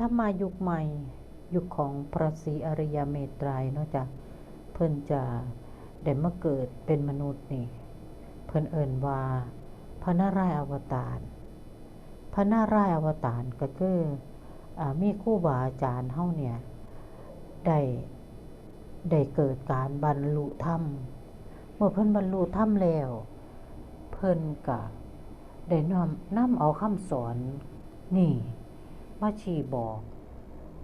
ธรรมายุคใหม่ ยุคของพระศรีอริยเมตไตรเนาะจ้ะเพิ่นจะได้มาเกิดเป็นมนุษย์นี่ เพิ่นเอิ้นว่าพระนารายณ์อวตารพระนารายณ์อวตารก็คืออมีครูบาอาจารย์เฮาเนี่ยได้ได้เกิดการบรรลุธรรม เมื่อเพิ่นบรรลุธรรมแล้ว เพิ่นก็ได้นำนำเอาคำสอนนี่ มาชีบอก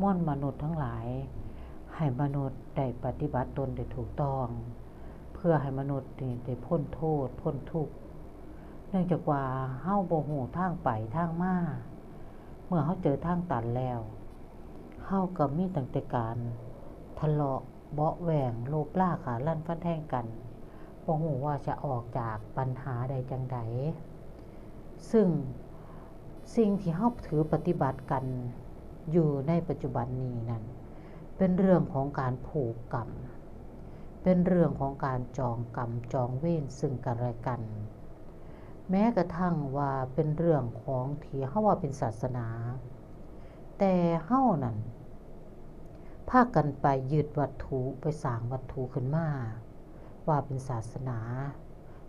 ม่อนมนุษย์ทั้งหลาย ให้มนุษย์ได้ปฏิบัติตนได้ถูกต้อง เพื่อให้มนุษย์นี่ได้พ้นโทษพ้นทุกข์เนื่องจากว่าเฮาโบ่ฮู้ทางไปทางมาเมื่อเฮาเจอทางตันแล้วเฮาก็มีตั้งแต่การทะเลาะเบาะแหว่งโลภล่าขาลั่นฟันแทงกันบ่ฮู้ว่าจะออกจากปัญหาใดจังใดซึ่ง สิ่งที่เฮาถือปฏิบัติกันอยู่ในปัจจุบันนี้นั้น เป็นเรื่องของการผูกกรรม เป็นเรื่องของการจองกรรมจองเวรซึ่งกันและกัน แม้กระทั่งว่าเป็นเรื่องของที่เฮาว่าเป็นศาสนา แต่เฮานั้นพากันไปยึดวัตถุไปสร้างวัตถุขึ้นมาว่าเป็นศาสนา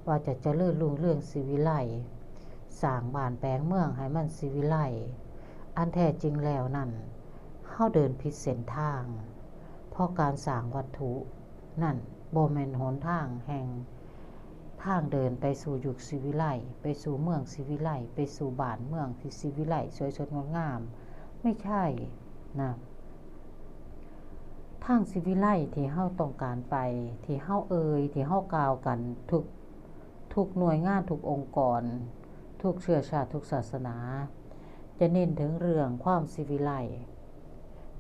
ว่าจะเจริญรุ่งเรืองสิวิไล สร้างบ้านแปลงเมืองให้มันสิวิไลอันแท้จริงแล้วนั่นเฮาเดินผิดเส้นทาง เพราะการสร้างวัตถุ นั่นโบแมนหนทางแห่ง ทางเดินไปสู่ยุคสิวิไลไปสู่เมืองสิวิไลไปสู่บ้านเมืองที่สิวิไลสวยสดงดงาม ไม่ใช่นะทางสิวิไลที่เฮาต้องการไป ที่เฮาเอ่ยที่เฮากล่าวกันทุกทุกหน่วยงานทุกองค์กร ทุกเชื้อชาติทุกศาสนา จะเน้นถึงเรื่องความสิวิไล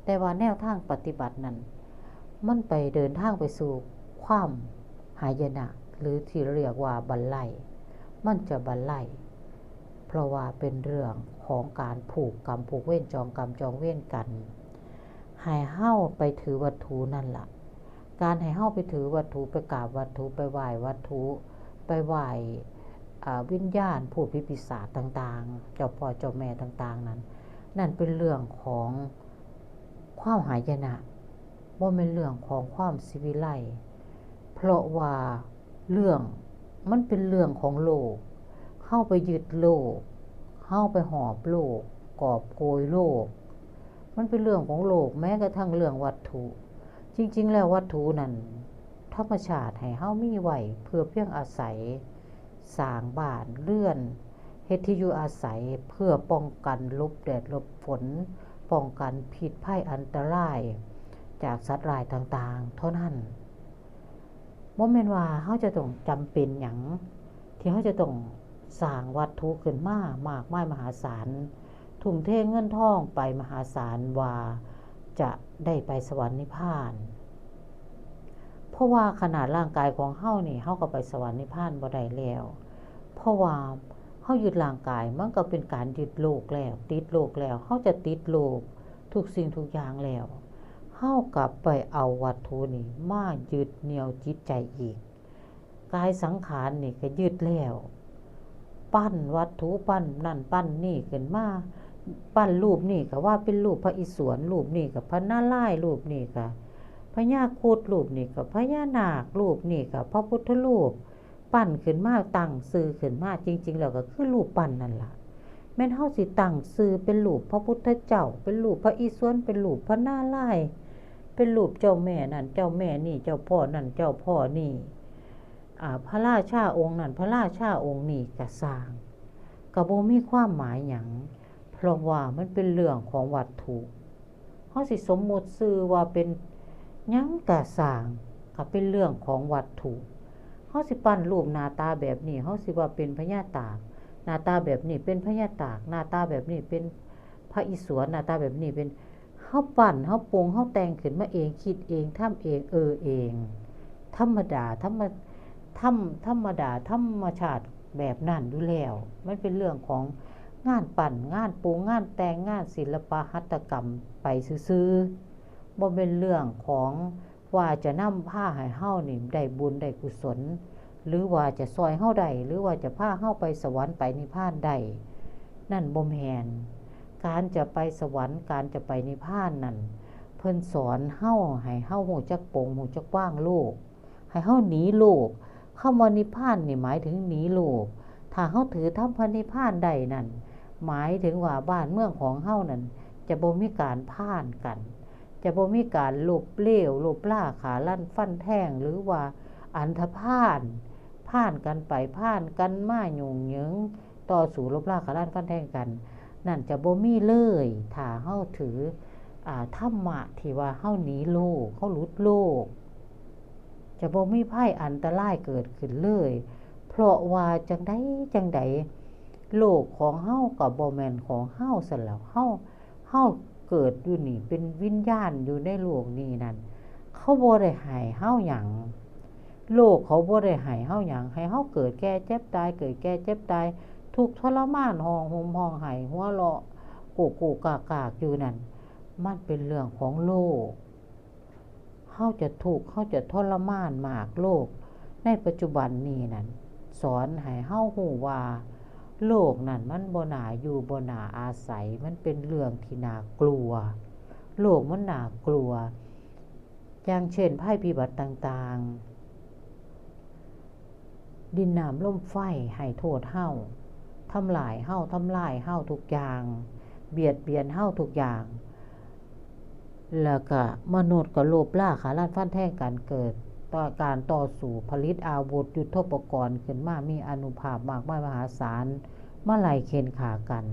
แต่ว่าแนวทางปฏิบัตินั้น มันไปเดินทางไปสู่ความหายนะหรือที่เรียกว่าบันไลมันจะบันไลเพราะว่าเป็นเรื่องของการผูกกรรมผูกเว้นจองกรรมจองเว้นกันให้เฮ้าไปถือวัตถุนั่นละ่ะ การให้เฮ้าไปถือวัตถุไปกราบวัตถุไปไหว้วัตถุไปไหว้ วิญญาณผู้พิปิศาจต่างๆ เจ้าพ่อเจ้าแม่ต่างๆนั้น นั่นเป็นเรื่องของความหายนะบ่าเป็นเรื่องของความสิวิไลเพราะว่าเรื่องมันเป็นเรื่องของโลก เข้าไปยึดโลก เข้าไปหอบโลก กอบโกยโลก มันเป็นเรื่องของโลกแม้กระทั่งเรื่องวัตถุ จริง ๆ แล้ววัตถุนั้นธรรมชาติให้เฮามีไว้เพื่อเพียงอาศัย สร้างบ้านเลื่อนเฮ็ดที่อยู่อาศัยเพื่อป้องกันลบแดดลบฝน ป้องกันผิดภัยอันตราย จากสัตว์ร้ายต่างๆ เท่านั้นบ่แม่นว่าเฮาจะต้องจำเป็นหยังที่เฮาจะต้องสร้างวัตถุขึ้นมามากมายมหาศาลทุ่มเทเงินทองไปมหาศาลว่าจะได้ไปสวรรค์นิพพาน เพราะว่าขนาดร่างกายของเฮานี่เฮาก็ไปสวรรค์นิพพานบ่ได้แล้ว เพราะว่าเฮายึดร่างกายมันก็เป็นการยึดโลกแล้ว ติดโลกแล้วเฮาจะติดโลกทุกสิ่งทุกอย่างแล้วเฮากลับไปเอาวัตถุนี่มายึดเหนี่ยวจิตใจอีก กายสังขารนี่ก็ยึดแล้ว ปั้นวัตถุปั้นนั่นปั้นนี่ขึ้นมาปั้นรูปนี่ก็ว่าเป็นรูปพระอิศวรรูปนี่ก็พระนาลายรูปนี่ก็ พญาคูดรูปนี่ก็พญานาครูปนี่ก็พระพุทธรูป ปั้นขึ้นมาตั้งซื้อขึ้นมาจริง ๆ แล้วก็คือรูปปั้นนั่นล่ะแม่นเฮาสิตั้งซื้อเป็นรูปพระพุทธเจ้า เป็นรูปพระอิศวรเป็นรูปพระนาลายเป็นรูปเจ้าแม่นั่นเจ้าแม่นี่เจ้าพ่อนั่นเจ้าพ่อนี่พระราชาองค์นั่นพระราชาองค์นี่กระสร้างกระโบมีความหมายอย่างเพราะว่ามันเป็นเรื่องของวัตถุเขาสิสมมุติซื้อว่าเป็น ยังกระสร้างก็เป็นเรื่องของวัตถุเขาสิปั้นรูปหน้าตาแบบนี้เขาสิว่าเป็นพญาตากหน้าตาแบบนี้เป็นพญาตากหน้าตาแบบนี้เป็นพระอิศวรหน้าตาแบบนี้เป็นเฮาปั่นเฮาปรุงเฮาแต่งขึ้นมาเองคิดเองทำเองเออเอง ธรรมดาธรรมธรรมธรรมดาธรรมชาติแบบนั้นอยู่แล้ว มันเป็นเรื่องของงานปั่นงานปรุงงานแต่งงานศิลปะหัตถกรรมไปซื้อๆ บ่เป็นเรื่องของว่าจะนำผ้าให้เฮานี่ได้บุญได้กุศล หรือว่าจะซอยเฮาได้หรือว่าจะพาเฮาไปสวรรค์ไปนิพพานได้นั่นบ่แม่นการจะไปสวรรค์การจะไปนิพพานนั่นเพิ่นสอนเฮาให้เฮาฮู้จักปลงฮู้จักว่างโลก ให้เฮาหนีโลกคำว่านิพพานนี่หมายถึงหนีโลก ถ้าเฮาถือธรรมพระนิพพานใดนั่นหมายถึงว่าบ้านเมืองของเฮานั่นจะบ่มีการพ่านกัน จะบ่มีการหลบเล้วลบล่าขาลั่นฟันแท่งหรือว่าอันธพาลพ่านกันไปพ่านกันมายุ่งเหยิงต่อสู่ลบล่าขาลั่นฟันแท่งกัน นั่นจะบ่มีเลยถ้าเฮาถืออ่าธรรมะที่ว่าเฮาหนีโลกเฮาหลุดโลก จะบ่มีภัยอันตรายเกิดขึ้นเลย เพราะว่าจังไดจังไดโลกของเฮาก็บ่แม่นของเฮาซั่นแล้วเฮาเฮา เกิดอยู่นี่เป็นวิญญาณอยู่ในโลกนี้นั่นเขาบ่ได้ให้เฮาหยังโลกเขาบ่ได้ให้เฮาหยังให้เฮาเกิดแก่เจ็บตายเกิดแก่เจ็บตายทุกทรมานห้องห่มห้องไห้หัวเราะโกโกกากากอยู่นั่นมันเป็นเรื่องของโลกเฮาจะทุกเฮาจะทรมานมากโลก ในปัจจุบันนี้นั่นสอนให้เฮาฮู้ว่า โลกนั่นมันบน่าอยู่บน่าอาศัย มันเป็นเรื่องที่น่ากลัว โลกมันน่ากลัว อย่างเช่นภัยพิบัติต่างๆ ดินน้ำลมไฟให้โทษเฮาทำลายเฮาทำลายเฮาทุกอย่าง เบียดเบียนเฮาทุกอย่าง แล้วก็มนุษย์ก็โลภล่าขาลานฟันแท่งกันเกิด ต่อการต่อสู้ผลิตอาวุธยุทโธปกรณ์ขึ้นมามีอนุภาพมากมายมหาศาลมาไล่เค้นขากัน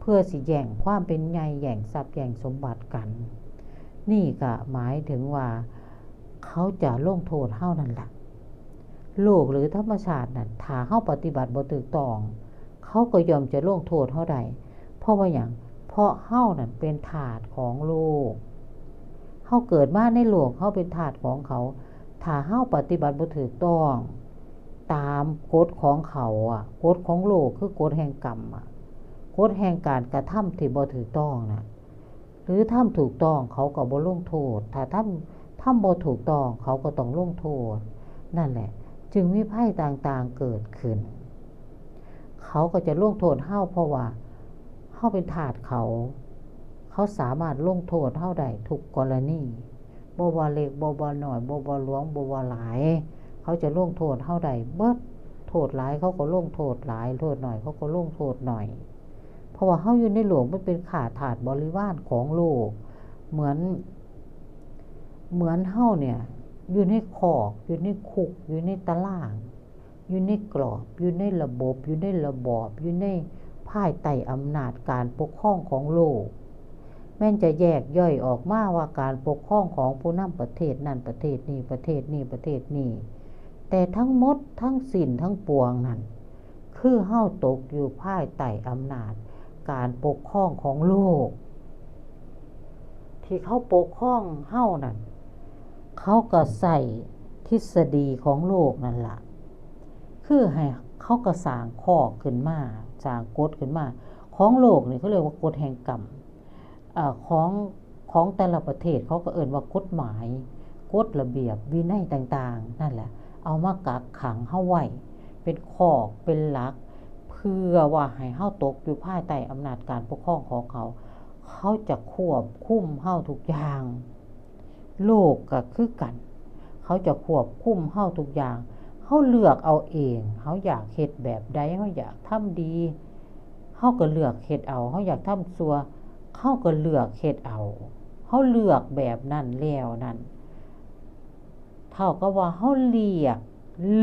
เพื่อสิแย่งความเป็นใหญ่แย่งทรัพย์แย่งสมบัติกัน นี่ก็หมายถึงว่า เขาจะลงโทษเฮานั่นแหละโลกหรือธรรมชาตินั่นถ้าเฮาปฏิบัติบ่ถูกต้องเขาก็ยอมจะลงโทษเฮาได้เพราะว่าหยังเพราะเฮานั่นเป็นถาดของโลกเฮาเกิดมาในโลกเฮาเป็นถาดของเขา ถ้าเฮาปฏิบัติบ่ถูกต้อง ตามกฎของเขาอะกฎของโลกคือกฎแห่งกรรมอะกฎแห่งการกระทำที่บ่ถูกต้องน่ะหรือทำถูกต้องเขาก็บ่ลงโทษ ถ้าทำทำบ่ถูกต้องเขาก็ต้องลงโทษ นั่นแหละ จึงมีภัยต่างๆเกิดขึ้น เขาก็จะลงโทษเฮาเพราะว่าเฮาเป็นทาสเขา เขาสามารถลงโทษเฮาได้ทุกกรณี บ่ว่เล็กบ่ว่าน้อยบ่ว่หลวงบ่ว่หลาย เขาจะลงโทษเฮาได้เบิดโทษหลายเขาก็ลงโทษหลายโทษหน่อยเขาก็ลงโทษหน่อย เพราะว่าเฮาอยู่ในหลวงมันเป็นขาถาดบริวารของโลก เหมือน เหมือนเฮาเนี่ย อยู่ในคอกอยู่ในคุก อยู่ในตาราง อยู่ในกรอบ อยู่ในระบบ อยู่ในระบอบ อยู่ในภายใต้อำนาจการปกครองของโลก แม้นจะแยกย่อยออกมาว่าการปกครองของผู้นำประเทศนั่นประเทศนี้ประเทศนี้ประเทศนี้ แต่ทั้งหมดทั้งสินทั้งปวงนั่นคือเฮ้าตกอยู่ภายใต้อำนาจ การปกครองของโลก ที่เขาปกครองเฮ้านั่นเขาก็ใส่ทฤษฎีของโลกนั่นละ่ะ คือให้เขาก็สร้างข้อขึ้นมาสร้างกฎขึ้นมา ของโลกนี่เขาเรียกว่ากฎแห่งกรรม ของของแต่ละประเทศเขาก็เอ่นว่ากฎหมายกฎระเบียบวินัยต่างๆ นั่นแหละ เอามากักขังเฮาไว้เป็นขอกเป็นหลัก เพื่อว่าให้เฮาตกอยู่ภายใต้อำนาจการปกครองของเขา เขาจะควบคุมเฮาทุกอย่าง โลกก็คือกัน เขาจะควบคุมเฮาทุกอย่างเขาเลือกเอาเองเขาอยากเฮ็ดแบบใดเขาอยากทำดีเขาก็เลือกเฮ็ดเอาเขาอยากทำซัวเเขาก็เลือกเฮ็ดเอาเขาเลือกแบบนั้นแล้วนั่นเท่ากับว่าเขาเลียก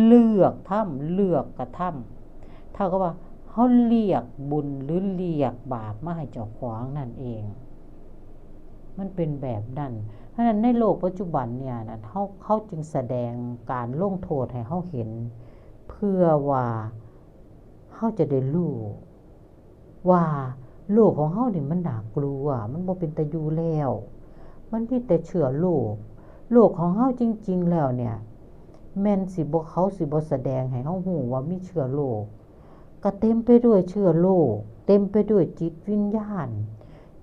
เลือกทำเลือกกระทำเท่ากับว่าเขาเลียกบุญหรือเลียกบาปมาให้เจ้าของนั่นเอง มันเป็นแบบนั้นเพราะนั้นในโลกปัจจุบันเนี่ยนะเขาเขาจึงแสดงการลงโทษให้เขาเห็น เพื่อว่าเขาจะได้รู้ว่า โลกของเขานี่มันน่ากลัว มันบ่เป็นตะยูแล้ว มันมีแต่เชื้อโลกโลกของเขาจริง ๆ แล้วเนี่ย แม่นสิบ่เขาสิบ่แสดงให้เขาหูว่ามีเชื้อโลกก็เต็มไปด้วยเชื้อโลกเต็มไปด้วยจิตวิญญาณ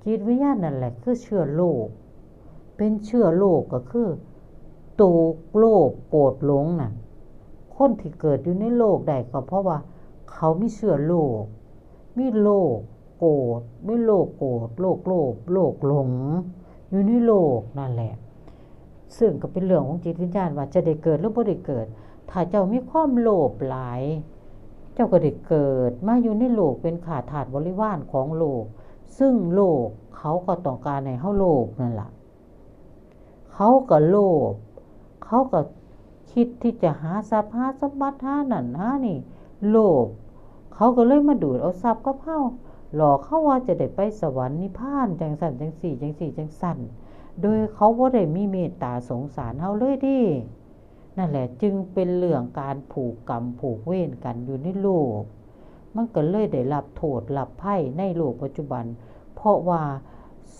จิตวิญญาณนั่นแหละคือเชื้อโลกเป็นเชื้อโลกก็คือตูกโลภโกรธหลงนั่นคนที่เกิดอยู่ในโลกได้ก็เพราะว่า เขามีเชื้อโลกมีโลก โกรธไมีโลภโกรธโลภโลภโลภหลง อยู่ในโลกนั่นแหละ ซึ่งก็เป็นเรื่องของจิตวิญญาณว่าจะได้เกิดหรือบ่ได้เกิด ถ้าเจ้ามีความโลภหลาย เจ้าก็ได้เกิดมาอยู่ในโลกเป็นขาถาดบริวารของโลก ซึ่งโลกเขาก็ต้องการให้เฮาโลภนั่นแหละเขาก็โลภเขาก็คิดที่จะหาทรัพย์หาสมบัติหานั่นหานี่ โลภเขาก็เลยมาดูดเอาทรัพย์กับเฮา หลอกเขาว่าจะได้ไปสวรรค์นิพพานจังสันจังสี่จังสี่จังสันโดยเขาบ่าได้มีเมตตาสงสารเฮาเลยดินั่นแหละจึงเป็นเรื่องการผูกกรรมผูกเวรกันอยู่ในโลก มันก็เลยได้รับโทษรับไพ่ในโลกปัจจุบัน เพราะว่า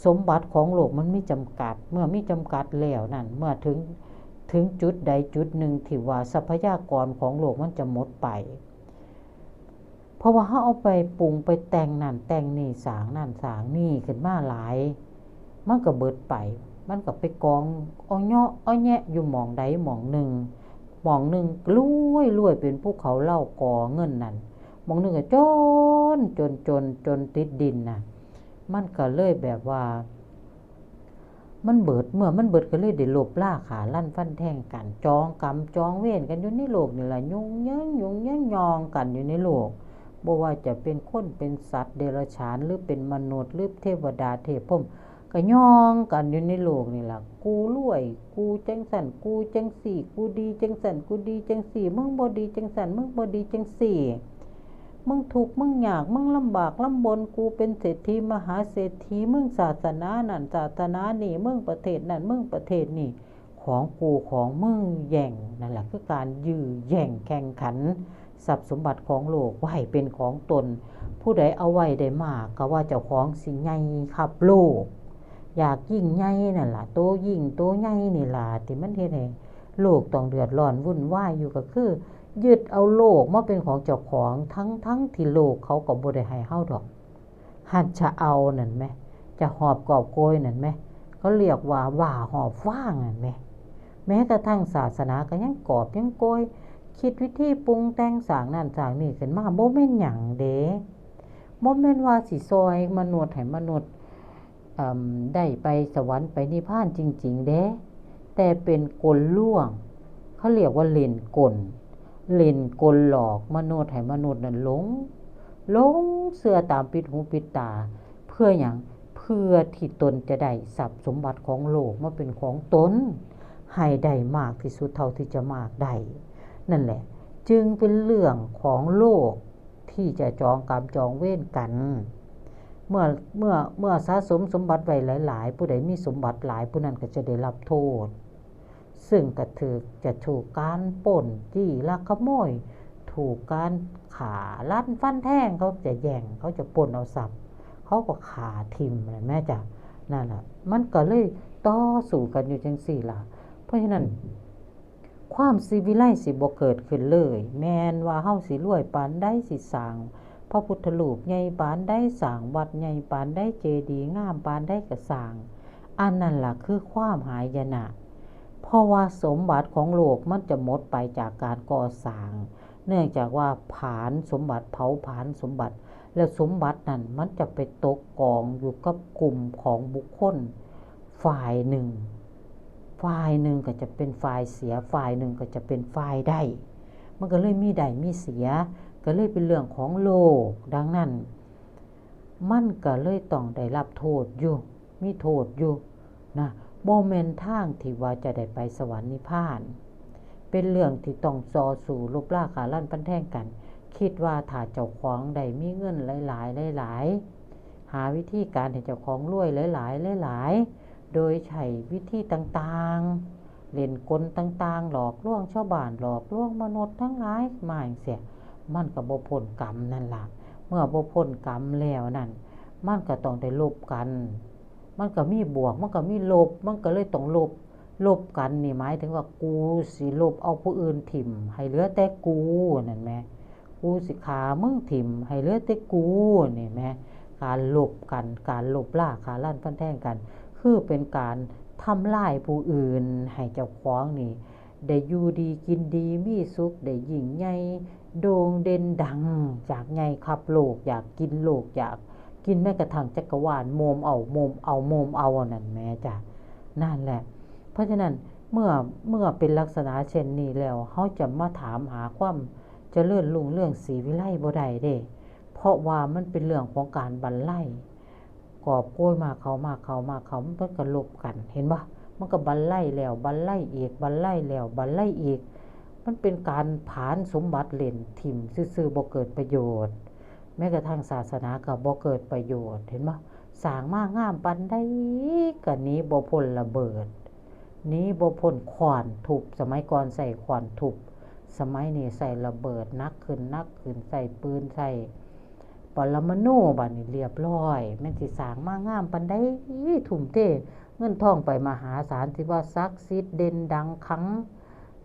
สมบัติของโลกมันไมีจำกัด เมื่อไมีจำกัดแล้วนั่นเมื่อถึงถึงจุดใดจุดหนึ่งที่ว่าทรัพยากรของโลกมันจะหมดไป เพราะว่าเขาเอาไปปรุงไปแต่งนั่นแต่งนี่สางนั่นสางนี่ขึ้นมาหลาย มันก็เบิดไป มันก็ไปกองอ้อเนาะอ้อแยะอยู่หมองใดหมองหนึ่งหมองหนึ่งรวยรวยเป็นภูเขาเล่ากอเงินนั่นหมองหนึ่งก็จนจนจนจนติดดินน่ะมันก็เลยแบบว่า มันเบิดเมื่อมันเบิดก็เลยได้ลบล่าขาลั่นฟันแทงกันจองกรรมจองเวรกันอยู่ในโลกนี่แหละยุ่งยังยุ่งยังยองกันอยู่ในโลก บ่ว่าจะเป็นคนเป็นสัตว์เดรัจฉานหรือเป็นมนุษย์หรือเทวดาเทพพมก็ย่องกันอยู่ในโลกนี่ล่ะกูรวย กูจังสันกูจังสี่ กูดีจังสันกูดีจังสี่มึงบ่ดีจังสันมึงบ่ดีจังสี่มึงทุกมึงอยากมึงลำบากลำบนกูเป็นเศรษฐีมหาเศรษฐีมึงศาสนานั่นศาสนานี่มึงประเทศนั่นมึงประเทศนี่ ของกูของมึงแย่งนั่นแหละคือการยื้อแย่งแข่งขัน ทรัพย์สมบัติของโลกไว้เป็นของตน ผู้ใดเอาไว้ได้มากก็ว่าเจ้าของสิใหญ่ขับโลก อยากยิ่งใหญ่นั่นล่ะโตยิ่งโตใหญ่นี่ล่ะที่มันเฮ็ดให้โลกต้องเดือดร้อนวุ่นวายอยู่ก็คือ ยึดเอาโลกมาเป็นของเจ้าของทั้งทั้งที่โลกเขาก็บ่ได้ให้เฮาดอกหัดจะเอานั่นไหมจะหอบกอบโกยนั่นไหมเขาเรียกว่าว่าหอบฟ้างนั่นไหมแม้กระทั่งศาสนาก็ยังกอบยังโกย คิดวิธีปรุงแต่งสางนั่นสางนี่ขึ้นมาบ่แม่นหยังเด้บ่แม่นว่าสิซอยมนุษย์ให้มนุษย์ได้ไปสวรรค์ไปนิพพานจริง ๆ เด้แต่เป็นกลลวง เขาเรียกว่าเล่นกลเล่นกลหลอกมนุษย์ให้มนุษย์นั้นหลงหลงเสื้อตามปิดหูปิดตา เพื่ออย่างเพื่อที่ตนจะได้ทรัพย์สมบัติของโลกมาเป็นของตนให้ได้มากที่สุดเท่าที่จะมากได้ นั่นแหละ จึงเป็นเรื่องของโลกที่จะจองกรรมจองเว้นกัน เมื่อเมื่อเมื่อสะสมสมบัติไว้หลาย ๆ ผู้ใดมีสมบัติหลายผู้นั้นก็จะได้รับโทษ ซึ่งกระถือจะถูกการป่นจี้ลักขโมย ถูกการขาลั่นฟันแท่งเขาจะแย่งเขาจะป่นเอาสับเขาก็ขาทิมอะไรแม่จ้ะนั่นแหละมันก็เลยต่อสู้กันอยู่จังสี่ล่ะ เพราะฉะนั้น ความสิวิไลสิบ่เกิดขึ้นเลย แมนว่าเฮาสิรวยปานได้สิสร้างพระพุทธรูปใหญ่ปานได้สร้างวัดใหญ่ปานได้เจดีย์งามปานได้กระสร้าง อันนั้นล่ะคือความหายนะเพราะว่าสมบัติของโลกมันจะหมดไปจากการก่อสร้าง เนื่องจากว่าผานสมบัติเผาผานสมบัติ แล้วสมบัตินั้นมันจะไปตกกองอยู่กับกลุ่มของบุคคลฝ่ายหนึ่ง ฝ่ายหนึ่งก็จะเป็นฝ่ายเสียฝ่ายหนึ่งก็จะเป็นฝ่ายได้ มันก็เลยมีได้มีเสีย ก็เลยเป็นเรื่องของโลก ดังนั้น มันก็เลยต้องได้รับโทษอยู่ มีโทษอยู่นะโมเมนทางที่ว่าจะได้ไปสวรรค์นิพพาน เป็นเรื่องที่ต้องซอสู่ลบล่าขาลั่นปันแท่งกัน คิดว่าถ้าเจ้าของได้มีเงินหลาย ๆ หลาย ๆ หาวิธีการให้เจ้าของรวยหลาย ๆ หลาย ๆ โดยใช้วิธีต่างๆ เล่นกลต่างๆ หลอกลวงชาวบ้านหลอกลวงมนุษย์ทั้งหลายมาอย่างเสียมันก็บ่พ้นกรรมนั่นล่ะ เมื่อบ่พ้นกรรมแล้วนั่น มันก็ต้องได้ลบกัน มันก็มีบวก มันก็มีลบ มันก็เลยต้องลบ ลบกันนี่หมายถึงว่ากูสิลบเอาผู้อื่นถิ่ม ให้เหลือแต่กูนั่นแหมกูสิขามึงถิ่ม ให้เหลือแต่กูนี่แหมการลบกัน การลบล่าขาลั่นฟันแท่งกัน คือเป็นการทำลายผู้อื่น ให้เจ้าของนี่ได้อยู่ดีกินดีมีสุขได้ยิ่งใหญ่โด่งเด่นดัง จากไงขับโลก อยากกินโลก อยากกินแม้กระทั่งจักรวาลโมมเอาโมมเอาโมมเอานั่นแม่จ้ะนั่นแหละ เพราะฉะนั้นเมื่อเมื่อเป็นลักษณะเช่นนี้แล้วเฮาจะมาถามหาความจะเจริญรุ่งเรื่องศรีวิไลบ่ได้เด้ เพราะว่ามันเป็นเรื่องของการบรรลัย กอบโกยมาเขามาเขามาเขามันก็ลบกันเห็นบ่มันก็บรรลัยแล้วบรรลัยอีกบรรลัยแล้วบรรลัยอีก มันเป็นการผานสมบัติเล่นถิ่มซื่อๆบ่เกิดประโยชน์ แม้กระทั่งศาสนาก็บ่เกิดประโยชน์เห็นบ่สางมากงามปานใดก็หนีบ่พ้นระเบิด นี้บ่พ้นขวานทุบสมัยก่อนใส่ขวานทุบสมัยนี้ใส่ระเบิดนักขึ้นนักขึ้นใส่ปืนใส่ ปรมาณูบัดนี้เรียบร้อยแม่นสิสร้างมางามปานใดทุ่มเทเงินทองไปมหาศาลที่ว่าศักดิ์สิทธิ์เด่นดังครั้ง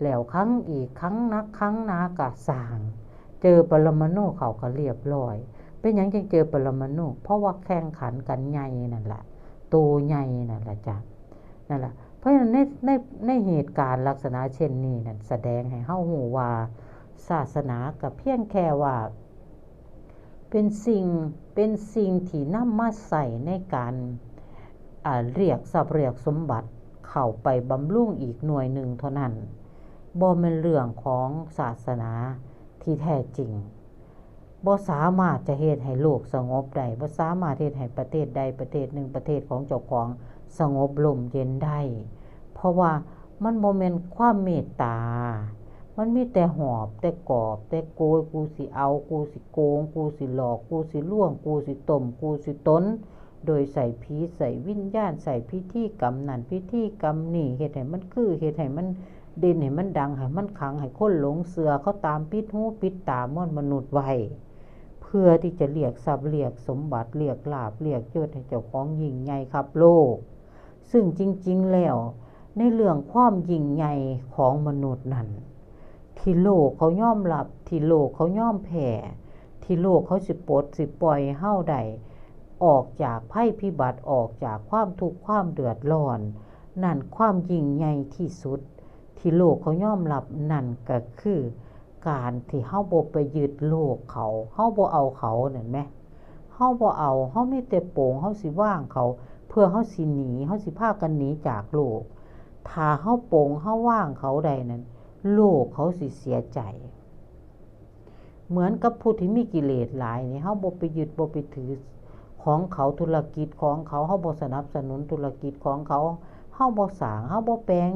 แล้วครั้งอีกครั้งนักครั้งนากะสร้าง เจอปรมาณูเขาก็เรียบร้อย เป็นหยังจึงเจอปรมาณูเพราะว่าแข่งขันกันใหญ่นั่นแหละโตใหญ่นั่นแหละจ้ะนั่นแหละเพราะฉะนั้นในในในเหตุการณ์ลักษณะเช่นนี้นั่นแสดงให้เฮาฮู้ว่าศาสนาก็เพียงแค่ว่า เป็นสิ่งเป็นสิ่งที่นำมาใส่ในการเรียกทรัพย์เรียกสมบัติเข้าไปบำรุงอีกหน่วยหนึ่งเท่านั้นบ่แม่นเรื่องของศาสนาที่แท้จริงบ่สามารถจะเฮ็ดให้โลกสงบได้บ่สามารถเฮ็ดให้ประเทศใดประเทศหนึ่งประเทศของเจ้าของสงบลมเย็นได้ เพราะว่ามันบ่แม่นความเมตตา มันมีแต่หอบแต่กอบแต่โกยกูสิเอา กูสิโกง กูสิหลอกกูสิล่วง กูสิต้มกูสิตนโดยใส่ผีใส่วิญญาณใส่พิธีกรรมนั่นพิธีกรรมนี่เฮ็ดให้มันคือเฮ็ดให้มันเด่นให้มันดังให้มันขังให้คนหลงเสือเขาตามปิดหูปิดตามอนมนุษย์ไว้เพื่อที่จะเรียกทรัพย์เรียกสมบัติเรียกลาภเรียกยศให้เจ้าของยิ่งใหญ่ครับโลก ซึ่งจริง ๆแล้ว ในเรื่องความยิ่งใหญ่ของมนุษย์นั้น ที่โลกเขาย่อมรับ ที่โลกเขาย่อมแผ่ ที่โลกเขาสิปลดสิปล่อยเฮาได้ออกจากภัยพิบัติออกจากความทุกข์ความเดือดร้อน นั่นความยิ่งใหญ่ที่สุด ที่โลกเขาย่อมรับนั่นก็คือการที่เฮาบ่ไปยึดโลกเขาเฮาบ่เอาเขานั่นแหมเฮาบ่เอาเฮามีแต่โป่งเฮาสิว่างเขา เพื่อเฮาสิหนีเฮาสิพากันหนีจากโลก ถ้าเฮาโป่งเฮาว่างเขาใดนั้น ลกเขาสิเสียใจ เหมือนกับผู้ที่มีกิเลสหลายนี่เฮาบ่ไปยึดบ่ไปถือของเขาธุรกิจของเขาเฮาบ่สนับสนุนธุรกิจของเขาเฮาบ่สร้างเฮาบ่แปลง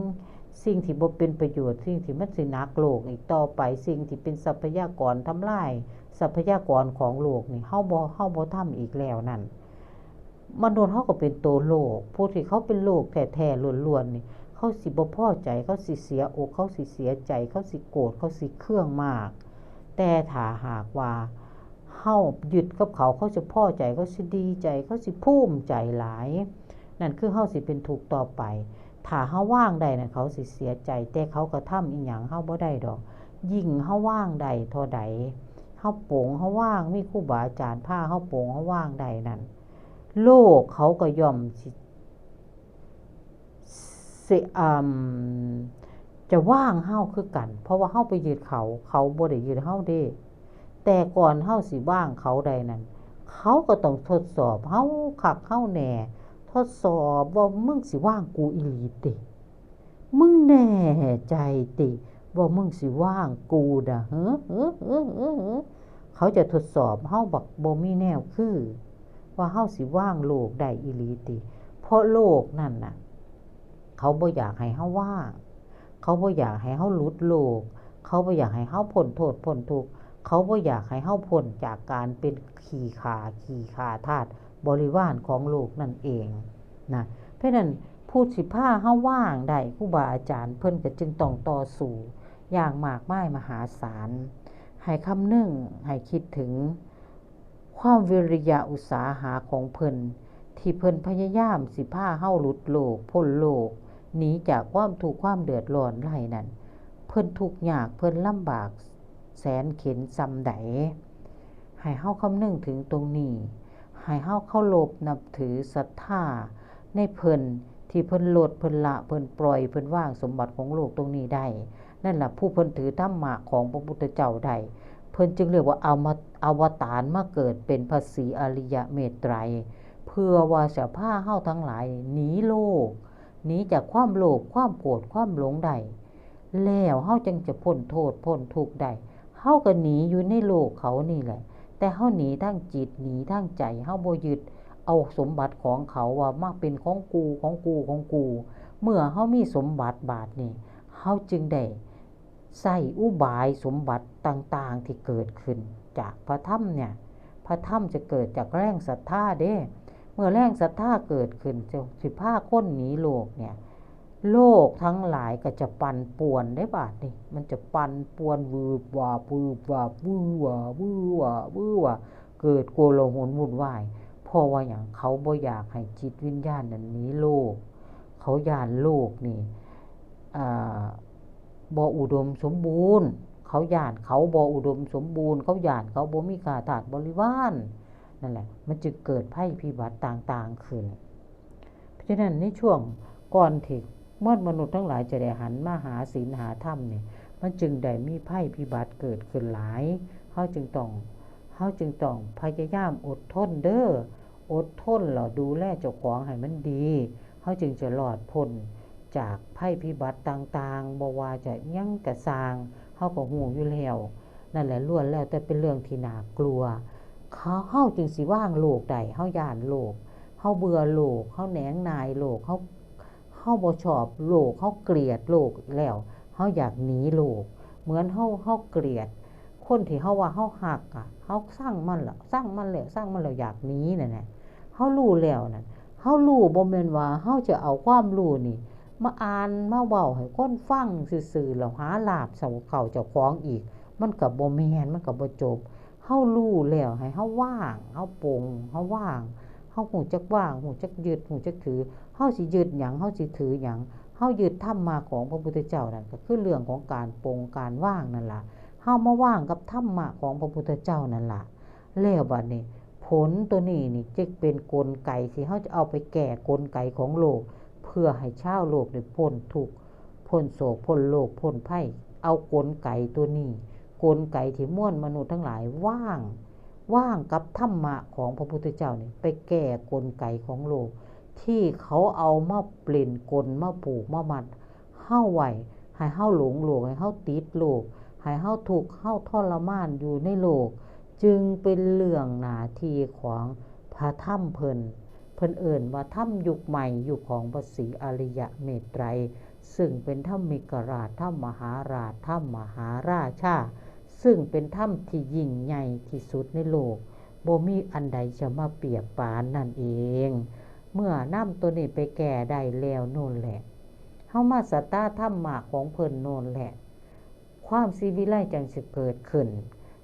สิ่งที่บ่เป็นประโยชน์สิ่งที่มันสินักโลกอีกต่อไปสิ่งที่เป็นทรัพยากรทำลายทรัพยากรของโลกนี่เฮาบ่เฮาบ่ทำอีกแล้วนั่นมนุษย์เฮาก็เป็นตัวโลก ผู้ที่เขาเป็นโลกแท้ๆล้วนๆนี่ เขาสิบ่พอใจเขาสิเสียอกเขาสิเสียใจเขาสิโกรธเขาสิเครื่องมาก แต่ถ้าหากว่าเฮายึดกับเขาเขาจะพอใจเขาสิดีใจเขาสิภูมิใจหลาย นั่นคือเฮาสิเป็นทุกต่อไปถ้าเฮาว่างได้นั่นเขาสิเสียใจ แต่เขาก็ทำอีหยังเฮาบ่ได้ดอก ยิ่งเฮาว่างได้เท่าใดเฮาโป่งเฮาว่างมีครูบาอาจารย์พาเฮาโป่งเฮาว่างได้นั่นโลกเขาก็ย่อมสิ สิอ่าจะว่างเฮาคือกัน เพราะว่าเฮาไปยึดเขา เขาบ่ได้ยึดเฮาเด้ แต่ก่อนเฮาสิว่างเขาใดนั้น เขาก็ต้องทดสอบเฮาคักเฮาแหน่ ทดสอบว่ามึงสิว่างกูอีหลีติ มึงแน่ใจติว่ามึงสิว่างกูน่ะเฮ้อเฮ้อเฮ้อเฮ้อเฮ้อเขาจะทดสอบเฮาบักบ่มีแนวคือ ว่าเฮาสิว่างโลกได้อีหลีติ เพราะโลกนั่นน่ะ เขาบ่อยากให้เฮาว่างเขาบ่อยากให้เฮาหลุดโลก เขาบ่อยากให้เฮาพ้นโทษพ้นทุกข์เขาบ่อยากให้เฮาพ้นจากการเป็นขี้ขาขี้ขาทาสบริวารของโลกนั่นเองนะเพราะนั้นผู้สิพาเฮาว่างได้ครูบาอาจารย์เพิ่นก็จึงต้องต่อสู้อย่างมากมายมหาศาลให้คำนึงให้คิดถึงความวิริยะอุตสาหะของเพิ่นที่เพิ่นพยายามสิพาเฮาหลุดโลกพ้นโลก หนีจากความทุกความเดือดร้อนไล่นั่นเพิ่นทุกข์ยากเพิ่นลำบากแสนเข็ญซำใดให้เฮาคำนึงถึงตรงนี้ให้เฮาเคารพนับถือศรัทธาในเพิ่นที่เพิ่นลดเพิ่นละเพิ่นปล่อยเพิ่นว่างสมบัติของโลกตรงนี้ได้ นั่นล่ะผู้เพิ่นถือธรรมะของพระพุทธเจ้าได้เพิ่นจึงเรียกว่าเอามาอวตารมาเกิดเป็นพระศรีอริยเมตไตร เพื่อว่าจะพาเฮาทั้งหลายหนีโลก หนีจากความโลภความโกรธความหลงได้แล้วเฮาจึงจะพ้นโทษพ้นทุกข์ได้เฮาก็หนีอยู่ในโลกเขานี่แหละ แต่เฮาหนีทั้งจิตหนีทั้งใจเฮาบ่ยึดเอาสมบัติของเขาว่ามาเป็นของกูของกูของกู เมื่อเฮามีสมบัติบาทนี่เฮาจึงได้ใส่อุบายสมบัติต่างๆที่เกิดขึ้น จากพระธรรมเนี่ย พระธรรมจะเกิดจากแรงศรัทธาเด้ มื่อแรงศรัทธาเกิดขึ้นเจะสิพาคนหนีโลกเนี่ย โลกทั้งหลายก็จะปั่นป่วนได้บาดนี่มันจะปั่นป่วนวืบว่าบืบว่าบวือวาบวือวาบวือวาเกิดโกลาหลวุ่นวายเพราะว่าอย่างเขาบ่อยากให้จิตวิญญาณนั้นหนีโลก เขาย่านโลกนี่บ่อุดมสมบูรณ์ เขาย่านเขาบ่อุดมสมบูรณ์ เขาย่านเขาบ่มีกาถาดบริวาร นั่นแหละ มันจึงเกิดภัยพิบัติต่างๆขึ้น เพราะฉะนั้นในช่วงก่อนที่เมื่อมนุษย์ทั้งหลายจะได้หันมาหาศีลหาธรรมเนี่ย มันจึงได้มีภัยพิบัติเกิดขึ้นหลายเขาจึงต้องเขาจึงต้องพยายามอดทนเด้อ อดทนเหล่าดูแลเจ้าของให้มันดี เขาจึงจะหลอดพ้นจากภัยพิบัติต่างๆบว่าจะยั่งกระสางเขาก็หูอยู่แล้ว นั่นแหละล้วนแล้วแต่เป็นเรื่องที่น่ากลัว เขาเฮาจึงสิว่างโลกใดเฮาย่านโลกเฮาเบื่อโลกเฮาแหนงนายโลกเฮาเฮาบ่ชอบโลกเฮาเกลียดโลกแล้วเฮาอยากหนีโลก เหมือนเฮาเฮาเกลียด คนที่เฮาว่าเฮาหักอะเฮาสร้างมันละสร้างมันแล้วสร้างมันแล้วอยากหนีนั่นแหละเฮารู้แล้วนั่นเฮารู้บ่แม่นว่าเฮาจะเอาความรู้นี่มาอ่านมาเว้าให้คนฟังซื่อๆแล้วหาลาบเสาเข้าเจ้าของอีก มันก็บ่แม่นมันก็บ่จบ เฮารู้แล้วให้เฮาว่างเฮาปงเฮาว่างเฮาหูจักว่างหูจักยึดหูจักถือเฮาสิยึดหยังเฮาสิถือหยังเฮายึดธรรมมาของพระพุทธเจ้านั่นก็คือเรื่องของการปงการว่างนั่นล่ะเฮามาว่างกับธรรมะของพระพุทธเจ้านั่นล่ะแล้วบัดนี้ผลตัวนี้นี่จึงเป็นกลไกที่เฮาจะเอาไปแก้กลไกของโลก เพื่อให้ชาวโลกได้พ้นทุกข์พ้นโศกพ้นโลกพ้นภัยเอากลไกตัวนี้ กลไกที่ม่วนมนุษย์ทั้งหลายว่าง ว่างกับธรรมะของพระพุทธเจ้านี่ไปแก้กลไกของโลก ที่เขาเอามาเปลี่ยนกลมาปลูกมามัดเฮ้าไหวให้เฮ้าหลงโลกให้เฮ้าติดโลกให้เฮ้าถูกเฮ้าทรมานอยู่ในโลก จึงเป็นเรื่องหนาทีของพระธรรมเพลินเพิ่นเอิ่นว่าถ้ำยุคใหม่ยุคของพระศรีอริยะเมตไตรซึ่งเป็นถ้ำมิกราชถ้ำมหาราชถ้ำมหาราชา ซึ่งเป็นถ้ำที่ยิ่งใหญ่ที่สุดในโลกบ่มีอันใดจะมาเปรียบปานนั่นเอง เมื่อน้ำตัวนี้ไปแก่ได้แล้วโน่นแหละเฮามาสตาถ้ำหมากของเพิ่นโน่นแหละ ความสีวิไลจังสิเกิดขึ้น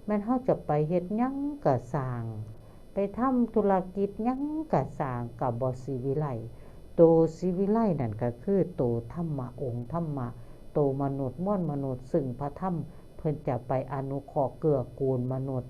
แม้นเฮาจะไปเฮ็ดยั้งกะสร้าง ไปทำธุรกิจยั้งกะสร้างกับบสิวิไลโตสิวิไลนั่นก็คือโตธรรมะองค์ธรรมะโตมนุษย์ม่วนมนุษย์ซึ่งพระธรรม พิ่นจะไปอนุเคราะห์เกื้อกูลมนุษย์